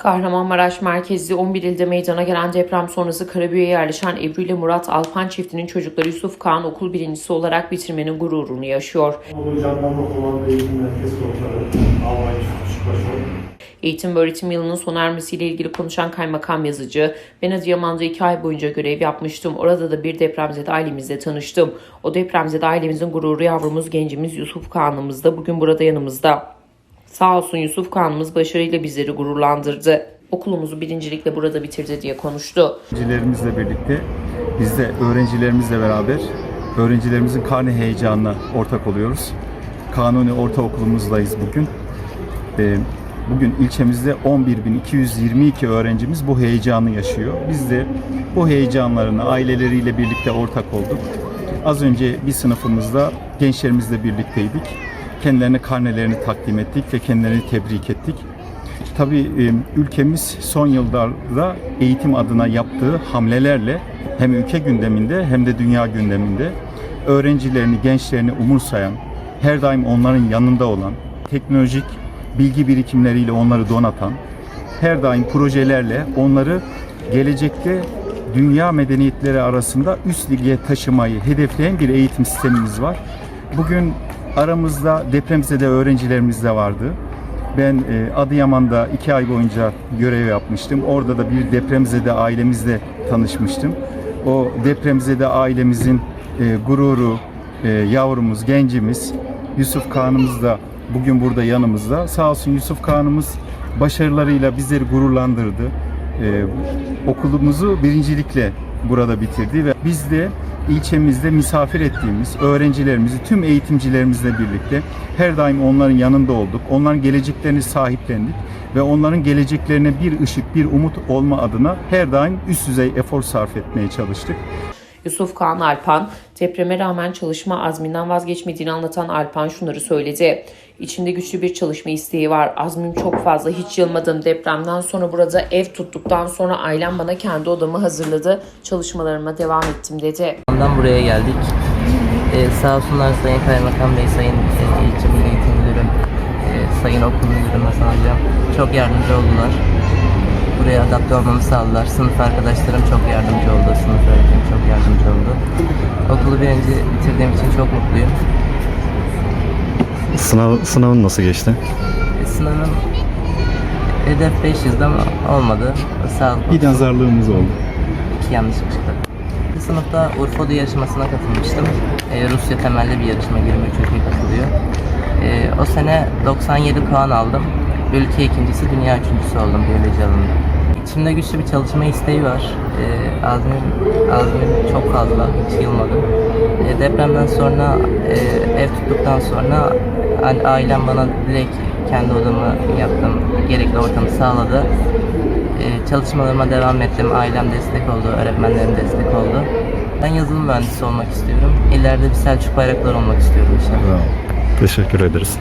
Kahramanmaraş merkezli 11 ilde meydana gelen deprem sonrası Karabük'e yerleşen Ebru ile Murat Alpan çiftinin çocukları Yusuf Kağan okul birincisi olarak bitirmenin gururunu yaşıyor. Anadolu Jandarma Komando Eğitim Merkezi Komutanı Albay Çıkbaşoğlu. Eğitim ve öğretim yılının sona ermesiyle ilgili konuşan kaymakam yazıcı, ben Adıyaman'da iki ay boyunca görev yapmıştım. Orada da bir depremzede ailemizle tanıştım. O depremzede ailemizin gururu yavrumuz gencimiz Yusuf Kağan'ımız da bugün burada yanımızda. Sağ olsun Yusuf Kağan'ımız başarıyla bizleri gururlandırdı. Okulumuzu birincilikle burada bitirdi diye konuştu. öğrencilerimizle birlikte biz de öğrencilerimizle beraber öğrencilerimizin karne heyecanına ortak oluyoruz. Kanuni Ortaokulumuzdayız bugün. Ee, Bugün ilçemizde 11.222 öğrencimiz bu heyecanı yaşıyor. Biz de bu heyecanlarına aileleriyle birlikte ortak olduk. Az önce bir sınıfımızda gençlerimizle birlikteydik. Kendilerine karnelerini takdim ettik ve kendilerini tebrik ettik. Tabii ülkemiz son yıllarda eğitim adına yaptığı hamlelerle hem ülke gündeminde hem de dünya gündeminde öğrencilerini, gençlerini umursayan, her daim onların yanında olan, teknolojik bilgi birikimleriyle onları donatan, her daim projelerle onları gelecekte dünya medeniyetleri arasında üst lige taşımayı hedefleyen bir eğitim sistemimiz var. Bugün aramızda depremzede öğrencilerimiz de vardı. Ben e, Adıyaman'da iki ay boyunca görev yapmıştım. Orada da bir depremzede ailemizle tanışmıştım. O depremzede ailemizin e, gururu, e, yavrumuz, gencimiz Yusuf Kağan'ımız da bugün burada yanımızda. Sağ olsun Yusuf Kağan'ımız başarılarıyla bizleri gururlandırdı. Okulumuzu birincilikle burada bitirdi ve biz de ilçemizde misafir ettiğimiz öğrencilerimizi, tüm eğitimcilerimizle birlikte her daim onların yanında olduk. Onların geleceklerini sahiplendik ve onların geleceklerine bir ışık, bir umut olma adına her daim üst düzey efor sarf etmeye çalıştık. Yusuf Kağan Alpan, depreme rağmen çalışma azminden vazgeçmediğini anlatan Alpan şunları söyledi. İçimde güçlü bir çalışma isteği var. Azmim çok fazla. Hiç yılmadım. Depremden sonra burada ev tuttuktan sonra ailem bana kendi odamı hazırladı. Çalışmalarıma devam ettim dedi. Ondan buraya geldik. Ee, sağ olsunlar Sayın Kaymakam Bey, Sayın İlçe Eğitim Müdürüm, e, Sayın Okul Müdürüm Hasan Hocam çok yardımcı oldular. Buraya adapte olmamı sağladılar. Sınıf arkadaşlarım çok yardımcı oldu. Sınıf öğretmenim çok yardımcı oldu. Okulu birinci bitirdiğim için çok mutluyum. Sınav, sınavın nasıl geçti? E, sınavım hedef 500'de ama olmadı. Sağlık Bir nazarlığımız oldu. iki yanlışlık çıktı. Bir sınıfta Urfa'da yarışmasına katılmıştım. Ee, Rusya temelli bir yarışma 23 ülke katılıyor. Ee, o sene 97 puan aldım. Ülke ikincisi, dünya üçüncüsü oldum biyoloji alanında. İçimde güçlü bir çalışma isteği var. Ee, azmim, azmim çok fazla, hiç yılmadım. Ee, depremden sonra, e, ev tuttuktan sonra ailem bana direkt kendi odamı yaptım, gerekli ortamı sağladı. Ee, çalışmalarıma devam ettim. Ailem destek oldu, öğretmenlerim destek oldu. Ben yazılım mühendisi olmak istiyorum. İleride bir Selçuk Bayraktar olmak istiyorum inşallah. Teşekkür ederiz.